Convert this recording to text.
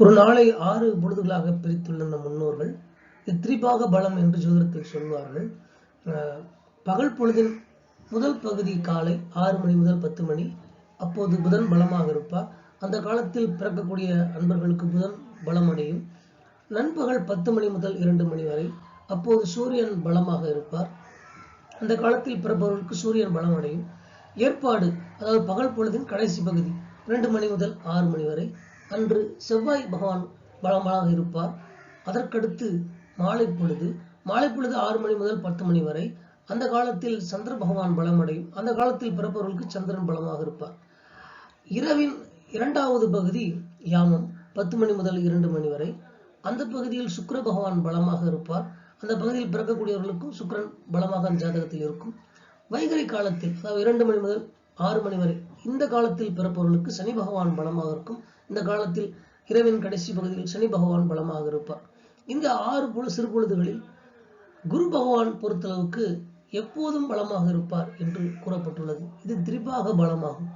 ஒரு நாளை ஆறு பொழுதுகளாக பிரித்துள்ள நம் முன்னோர்கள் இது பலம் என்று ஜோதிடத்தில் சொல்வார்கள். பகல் பொழுதின் முதல் பகுதி காலை ஆறு மணி முதல் பத்து மணி அப்போது புதன் பலமாக இருப்பார். அந்த காலத்தில் பிறக்கக்கூடிய அன்பர்களுக்கு புதன் பலமடையும் நண்பகல் பத்து மணி முதல் இரண்டு மணி வரை அப்போது சூரியன் பலமாக இருப்பார். அந்த காலத்தில் பிறப்பவர்களுக்கு சூரியன் பலமடையும் ஏற்பாடு அதாவது பகல் பொழுதின் கடைசி பகுதி இரண்டு மணி முதல் ஆறு மணி வரை அன்று செவ்வாய் பகவான் பலமாக இருப்பார். அதற்கடுத்து மாலை பொழுது மாலை பொழுது ஆறு மணி முதல் பத்து மணி வரை அந்த காலத்தில் சந்திர பகவான் பலமடையும். அந்த காலத்தில் பிறப்பவர்களுக்கு சந்திரன் பலமாக இருப்பார். இரவின் இரண்டாவது பகுதி யாமம் பத்து மணி முதல் இரண்டு மணி வரை. அந்த பகுதியில் சுக்கர பகவான் பலமாக இருப்பார். அந்த பகுதியில் பிறக்கக்கூடியவர்களுக்கும் சுக்கரன் பலமாக அந்த ஜாதகத்தில் இருக்கும். வைகரை காலத்தில் அதாவது இரண்டு மணி முதல் ஆறு மணி வரை இந்த காலத்தில் பிறப்பவர்களுக்கு சனி பகவான் பலமாக இருக்கும். இந்த காலத்தில் இரவின் கடைசி பகுதியில் சனி பகவான் பலமாக இருப்பார். இந்த ஆறு பொழு சிறு பொழுதுகளில் குரு பகவான் பொறுத்தளவுக்கு எப்போதும் பலமாக இருப்பார் என்று கூறப்பட்டுள்ளது. இது திரிபாக பலமாகும்.